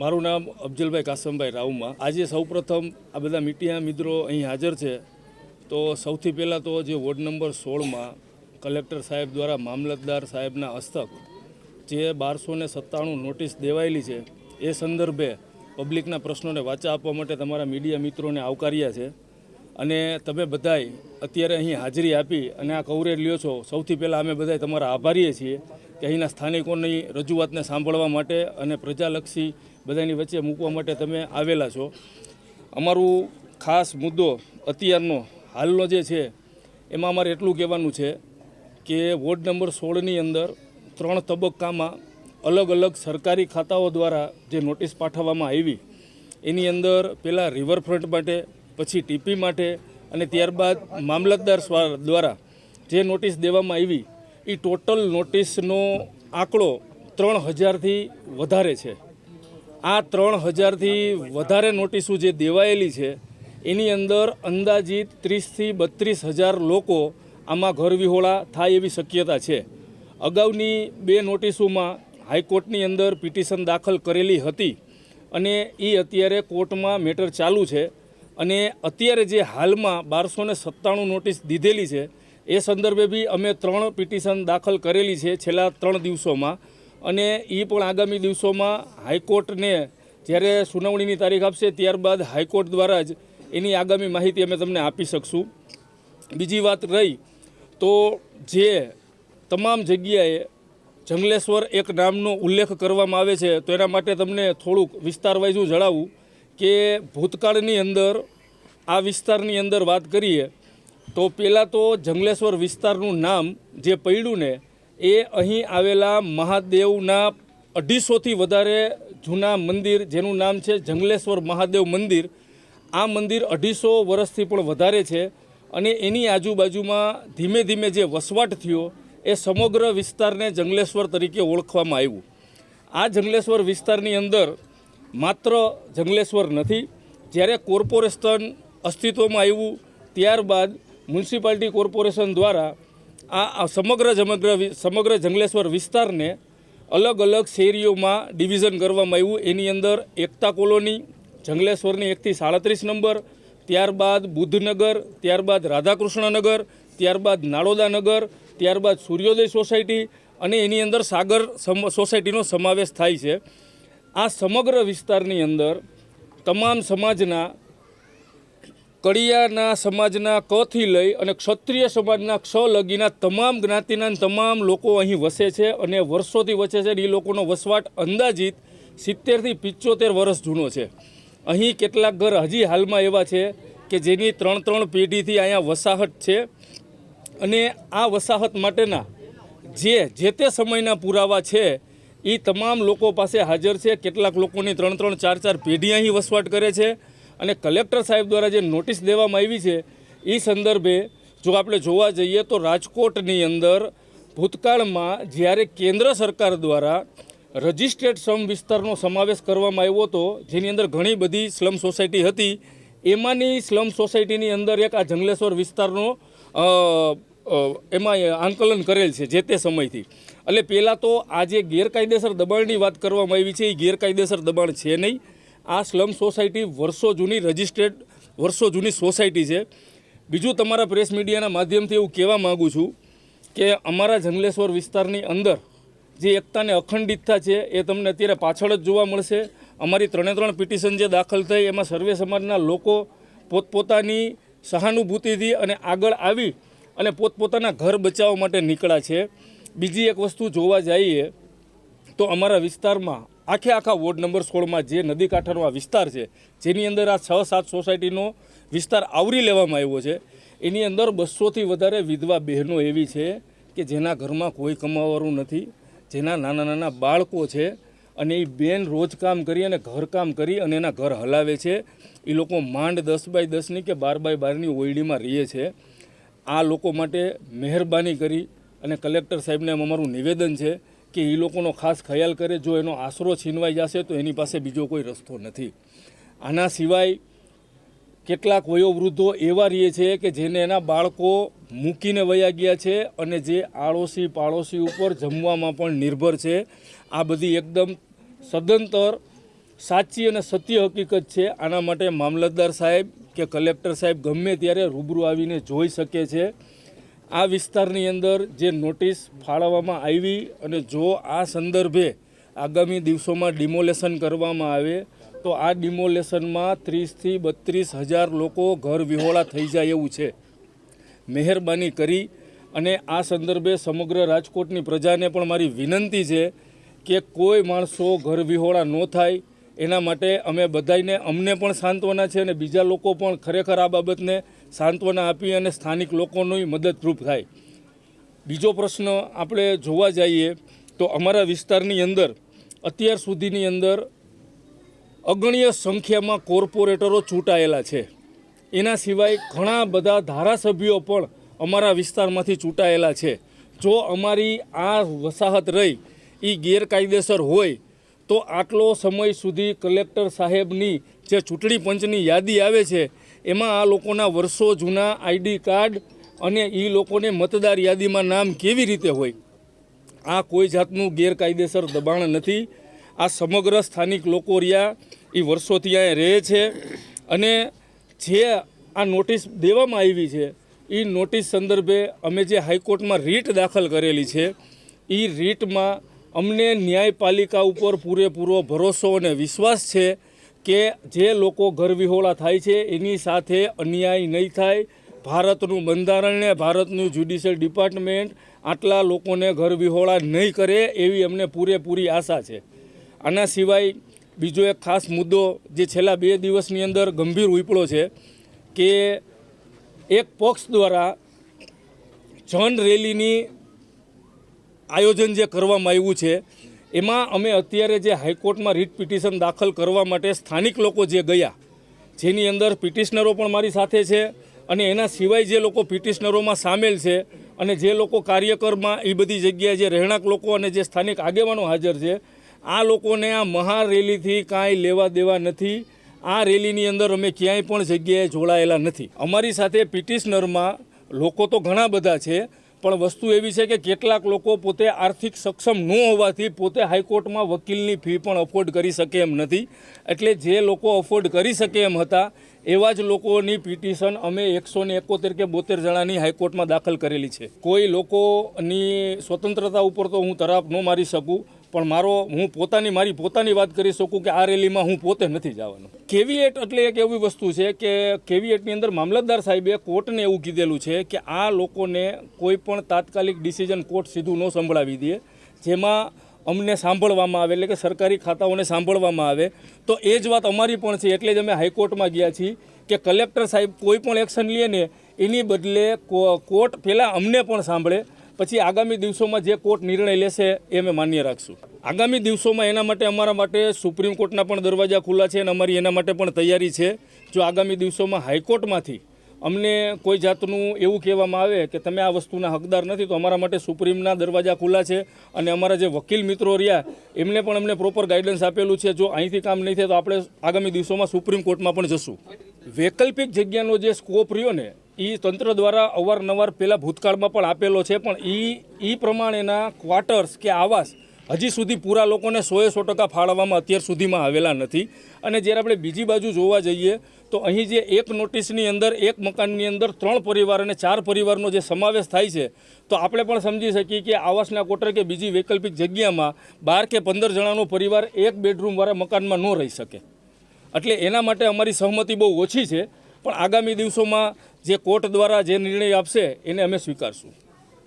મારું નામ અફજલભાઈ કાસમભાઈ રાવમાં આજે સૌપ્રથમ આ બધા મીટિયા મિત્રો અહીં હાજર છે. તો સૌથી પહેલાં તો જે વોર્ડ નંબર સોળમાં કલેક્ટર સાહેબ દ્વારા મામલતદાર સાહેબના હસ્તક, જે બારસો ને સત્તાણું નોટિસ દેવાયેલી છે, એ સંદર્ભે પબ્લિકના પ્રશ્નોને વાચા આપવા માટે તમારા મીડિયા મિત્રોને આવકાર્યા છે. અને તમે બધાય અત્યારે અહીં હાજરી આપી અને આ કવરેજ લ્યો છો. સૌથી પહેલાં અમે બધાય તમારા આભારીએ છીએ કે અહીંના સ્થાનિકોની રજૂઆતને સાંભળવા માટે અને પ્રજાલક્ષી બધાની વચ્ચે મૂકવા માટે તમે આવેલા છો. અમારું ખાસ મુદ્દો અત્યારનો, હાલનો જે છે, એમાં અમારે એટલું કહેવાનું છે કે વોર્ડ નંબર સોળની અંદર ત્રણ તબક્કામાં અલગ અલગ સરકારી ખાતાઓ દ્વારા જે નોટિસ પાઠવવામાં આવી, એની અંદર પહેલાં રિવરફ્રન્ટ માટે, પછી ટીપી માટે અને ત્યારબાદ મામલતદાર દ્વારા જે નોટિસ દેવામાં આવી એ ટોટલ નોટિસનો આંકડો ત્રણ હજારથી વધારે છે. આ ત્રણ હજારથી વધારે નોટિસો જે દેવાયેલી છે, એની અંદર અંદાજિત ત્રીસથી બત્રીસ હજાર લોકો આમાં ઘર વિહોળા થાય એવી શક્યતા છે. અગાઉની બે નોટિસોમાં હાઈકોર્ટની અંદર પિટિશન દાખલ કરેલી હતી અને એ અત્યારે કોર્ટમાં મેટર ચાલુ છે અને અત્યારે જે હાલમાં બારસો ને સત્તાણું નોટિસ દીધેલી છે, એ સંદર્ભે બી અમે ત્રણ પિટિશન દાખલ કરેલી છે છેલ્લા ત્રણ દિવસોમાં. અને એ પણ આગામી દિવસોમાં હાઈકોર્ટને જ્યારે સુનાવણીની તારીખ આપશે ત્યારબાદ હાઈકોર્ટ દ્વારા જ એની આગામી માહિતી અમે તમને આપી શકશું. બીજી વાત રહી તો જે તમામ જગ્યાએ જંગલેશ્વર એક નામનો ઉલ્લેખ કરવામાં આવે છે, તો એના માટે તમને થોડુંક વિસ્તાર વાઇઝ હું જણાવું કે ભૂતકાળની અંદર આ વિસ્તારની અંદર વાત કરીએ તો પહેલાં તો જંગલેશ્વર વિસ્તારનું નામ જે પડ્યું ને એ અહીં આવેલા મહાદેવના અઢીસોથી વધારે જૂના મંદિર, જેનું નામ છે જંગલેશ્વર મહાદેવ મંદિર. આ મંદિર અઢીસો વર્ષથી પણ વધારે છે અને એની આજુબાજુમાં ધીમે ધીમે જે વસવાટ થયો, એ સમગ્ર વિસ્તારને જંગલેશ્વર તરીકે ઓળખવામાં આવ્યું. આ જંગલેશ્વર વિસ્તારની અંદર માત્ર જંગલેશ્વર નથી, જ્યારે કોર્પોરેશન અસ્તિત્વમાં આવ્યું, ત્યારબાદ મ્યુનિસિપાલિટી કોર્પોરેશન દ્વારા આ સમગ્ર સમગ્ર સમગ્ર જંગલેશ્વર વિસ્તારને અલગ અલગ શેરીઓમાં ડિવિઝન કરવામાં આવ્યું. એની અંદર એકતા કોલોની, જંગલેશ્વરની એકથી સાડત્રીસ નંબર, ત્યારબાદ બુદ્ધનગર, ત્યારબાદ રાધાકૃષ્ણનગર, ત્યારબાદ નાળોદાનગર ત્યારબાદ સૂર્યોદય સોસાયટી અને એની અંદર સાગર સોસાયટીનો સમાવેશ થાય છે. આ સમગ્ર વિસ્તારની અંદર તમામ સમાજના કડિયાના સમાજના કથી લઈ અને ક્ષત્રિય સમાજના ક્ષ લગીના તમામ જ્ઞાતિના તમામ લોકો અહીં વસે છે અને વર્ષોથી વસે છે એ લોકોનો વસવાટ અંદાજિત સિત્તેરથી પિચોતેર વર્ષ જૂનો છે. અહીં કેટલાક ઘર હજી હાલમાં એવા છે કે જેની ત્રણ ત્રણ પેઢીથી અહીંયા વસાહત છે અને આ વસાહત માટેના જે જે તે સમયના પુરાવા છે એ તમામ લોકો પાસે હાજર છે. કેટલાક લોકોની ત્રણ ત્રણ ચાર ચાર પેઢી અહીં વસવાટ કરે છે. અને કલેક્ટર સાહેબ દ્વારા જે નોટિસ દેવામાં આવી છે, એ સંદર્ભે જો આપણે જોવા જઈએ તો રાજકોટની અંદર ભૂતકાળમાં જ્યારે કેન્દ્ર સરકાર દ્વારા રજિસ્ટ્રેડ સ્લમ વિસ્તારનો સમાવેશ કરવામાં આવ્યો હતો, જેની અંદર ઘણી બધી સ્લમ સોસાયટી હતી, એમાંની સ્લમ સોસાયટીની અંદર એક આ જંગલેશ્વર વિસ્તારનો એમાં આંકલન કરેલ છે જે તે સમયથી. એટલે પહેલાં તો આ જે ગેરકાયદેસર દબાણની વાત કરવામાં આવી છે, એ ગેરકાયદેસર દબાણ છે નહીં. આ સ્લમ સોસાયટી વર્ષો જૂની રજિસ્ટ્રેડ, વર્ષો જૂની સોસાયટી છે. બીજું તમારા પ્રેસ મીડિયાના માધ્યમથી એવું કહેવા માગું છું કે અમારા જંગલેશ્વર વિસ્તારની અંદર જે એકતાને અખંડિતતા છે એ તમને અત્યારે પાછળ જ જોવા મળશે. અમારી ત્રણે ત્રણ પિટિશન જે દાખલ થઈ એમાં સર્વે સમાજના લોકો પોતપોતાની સહાનુભૂતિથી અને આગળ આવી અને પોતપોતાના ઘર બચાવવા માટે નીકળ્યા છે. બીજી એક વસ્તુ જોવા જઈએ તો અમારા વિસ્તારમાં આખે આખા વોર્ડ નંબર સોળમાં જે નદી કાંઠાનો આ વિસ્તાર છે, જેની અંદર આ છ સાત સોસાયટીનો વિસ્તાર આવરી લેવામાં આવ્યો છે, એની અંદર બસોથી વધારે વિધવા બહેનો એવી છે કે જેના ઘરમાં કોઈ કમાવાનું નથી, જેના નાના નાના બાળકો છે અને એ બેન રોજ કામ કરી અને ઘરકામ કરી અને એના ઘર હલાવે છે. એ લોકો માંડ દસ બાય દસની કે બાર બાય બારની ઓયડીમાં રહે છે. આ લોકો માટે મહેરબાની કરી અને કલેક્ટર સાહેબને અમારું નિવેદન છે કે એ લોકોનો ખાસ ખ્યાલ કરે, જો એનો આશરો છીનવાઈ જશે તો એની પાસે બીજો કોઈ રસ્તો નથી. આના સિવાય કેટલાક વયોવૃદ્ધો એવા રહે છે કે જેને એના બાળકો મૂકીને વયા ગયા છે અને જે આડોશી પાડોશી ઉપર જમવામાં પણ નિર્ભર છે. આ બધી એકદમ સદંતર સાચી અને સત્ય હકીકત છે. આના માટે મામલતદાર સાહેબ કે કલેક્ટર સાહેબ ગમે ત્યારે રૂબરૂ આવીને જોઈ શકે છે. આ વિસ્તારની અંદર જે નોટિસ ફાળવવામાં આવી અને જો આ સંદર્ભે આગામી દિવસોમાં ડિમોલેશન કરવામાં આવે, તો આ ડિમોલેશનમાં ત્રીસથી બત્રીસ હજાર લોકો ઘર વિહોળા થઈ જાય એવું છે. મહેરબાની કરી અને આ સંદર્ભે સમગ્ર રાજકોટની પ્રજાને પણ મારી વિનંતી છે કે કોઈ માણસો ઘર વિહોળા ન થાય. એના માટે અમે બધાને અમને પણ સાંત્વના છે અને બીજા લોકો પણ ખરેખર આ બાબતને સાંત્વના આપી અને સ્થાનિક લોકોની મદદરૂપ થાય. બીજો પ્રશ્ન આપણે જોવા જઈએ તો અમારા વિસ્તારની અંદર, અત્યાર સુધીની અંદર અગણ્ય સંખ્યામાં કોર્પોરેટરો ચૂંટાયેલા છે. એના સિવાય ઘણા બધા ધારાસભ્યો પણ અમારા વિસ્તારમાંથી ચૂંટાયેલા છે. જો અમારી આ વસાહત રહી એ ગેરકાયદેસર હોય, તો આટલો સમય સુધી કલેક્ટર સાહેબની જે ચૂંટણી પંચની યાદી આવે છે એમાં આ લોકોના વર્ષો જૂના આઈડી કાર્ડ અને એ લોકોને મતદાર યાદીમાં નામ કેવી રીતે હોય? આ કોઈ જાતનું ગેરકાયદેસર દબાણ નથી. આ સમગ્ર સ્થાનિક લોકો રહ્યા એ વર્ષોથી અહીંયા રહે છે. અને જે આ નોટિસ દેવામાં આવી છે એ નોટિસ સંદર્ભે અમે જે હાઈકોર્ટમાં રીટ દાખલ કરેલી છે એ રીટમાં અમને ન્યાયપાલિકા ઉપર પૂરેપૂરો ભરોસો અને વિશ્વાસ છે. કે જે લોકો ઘર વિહોળા થાય છે, એની સાથે અન્યાય નહીં થાય. ભારતનું બંધારણ ને ભારતનું જ્યુડિશિયલ ડિપાર્ટમેન્ટ આટલા લોકોને ઘર વિહોળા નહીં કરે એવી અમને પૂરેપૂરી આશા છે. આના સિવાય બીજો એક ખાસ મુદ્દો જે છેલ્લા બે દિવસની અંદર ગંભીર ઉપડો છે કે એક પક્ષ દ્વારા જન રેલીની આયોજન જે કરવામાં આવ્યું છે એમાં અમે અત્યારે જે હાઈકોર્ટમાં રીટ પિટિશન દાખલ કરવા માટે સ્થાનિક લોકો જે ગયા, જેની અંદર પિટિશનરો પણ મારી સાથે છે અને એના સિવાય જે લોકો પિટિશનરોમાં સામેલ છે અને જે લોકો કાર્યકરમાં એ બધી જગ્યાએ જે રહેણાંક લોકો અને જે સ્થાનિક આગેવાનો હાજર છે, આ લોકોને આ મહા રેલીથી કાંઈ લેવા દેવા નથી. આ રેલીની અંદર અમે ક્યાંય પણ જગ્યાએ જોડાયેલા નથી. અમારી સાથે પિટિશનરમાં લોકો તો ઘણા બધા છે પણ વસ્તુ એવી છે કે કેટલાક લોકો પોતે આર્થિક સક્ષમ ન હોવાથી પોતે હાઈકોર્ટમાં વકીલની ફી પણ અફોર્ડ કરી શકે એમ નથી. એટલે જે લોકો અફોર્ડ કરી શકે એમ હતા, એવા જ લોકોની પિટિશન અમે એકસો ને એકોતેર કે બોતેર જણાની હાઈકોર્ટમાં દાખલ કરેલી છે. કોઈ લોકોની સ્વતંત્રતા ઉપર તો હું તરાપ ન મારી શકું. પણ મારો, હું પોતાની, મારી પોતાની વાત કરી શકું કે આ રેલીમાં હું પોતે નથી જવાનો. કેવીએટ એટલે એક એવી વસ્તુ છે કે કેવીએટની અંદર મામલતદાર સાહેબે કોર્ટને એવું કીધેલું છે કે આ લોકોને કોઈ પણ તાત્કાલિક ડિસિઝન કોર્ટ સીધું ન સંભળાવી દે, જેમાં અમને સાંભળવામાં આવે, એટલે કે સરકારી ખાતાઓને સાંભળવામાં આવે. તો એ જ વાત અમારી પણ છે, એટલે જ અમે હાઈકોર્ટમાં ગયા છીએ કે કલેક્ટર સાહેબ કોઈ પણ એક્શન લે ને, એની બદલે કોર્ટ પહેલાં અમને પણ સાંભળે પછી આગામી દિવસોમાં જે કોર્ટ નિર્ણય લેશે એ અમે માન્ય રાખશું. આગામી દિવસોમાં એના માટે અમારા માટે સુપ્રીમ કોર્ટના પણ દરવાજા ખુલ્લા છે અને અમારી એના માટે પણ તૈયારી છે. જો આગામી દિવસોમાં હાઈકોર્ટમાંથી અમને કોઈ જાતનું એવું કહેવામાં આવે કે તમે આ વસ્તુના હકદાર નથી, તો અમારા માટે સુપ્રીમના દરવાજા ખુલ્લા છે અને અમારા જે વકીલ મિત્રો રહ્યા, એમને પણ અમને પ્રોપર ગાઈડન્સ આપેલું છે. જો અહીંથી કામ નહીં થાય તો આપણે આગામી દિવસોમાં સુપ્રીમ કોર્ટમાં પણ જશું. વૈકલ્પિક જગ્યાનો જે સ્કોપ રહ્યો ને એ તંત્ર દ્વારા અવારનવાર પહેલાં ભૂતકાળમાં પણ આપેલો છે, પણ એ એ પ્રમાણેના ક્વાર્ટર્સ કે આવાસ હજી સુધી પૂરા લોકોને સોએ સો ટકા ફાળવવામાં અત્યાર સુધીમાં આવેલા નથી. અને જ્યારે આપણે બીજી બાજુ જોવા જઈએ, તો અહીં જે એક નોટિસની અંદર, એક મકાનની અંદર ત્રણ પરિવાર અને ચાર પરિવારનો જે સમાવેશ થાય છે, તો આપણે પણ સમજી શકીએ કે આવાસના કોટર કે બીજી વૈકલ્પિક જગ્યામાં બાર કે પંદર જણાનો પરિવાર એક બેડરૂમવાળા મકાનમાં ન રહી શકે. એટલે એના માટે અમારી સહમતિ બહુ ઓછી છે, પણ આગામી દિવસોમાં જે કોર્ટ દ્વારા જે નિર્ણય આપશે એને અમે સ્વીકારશું.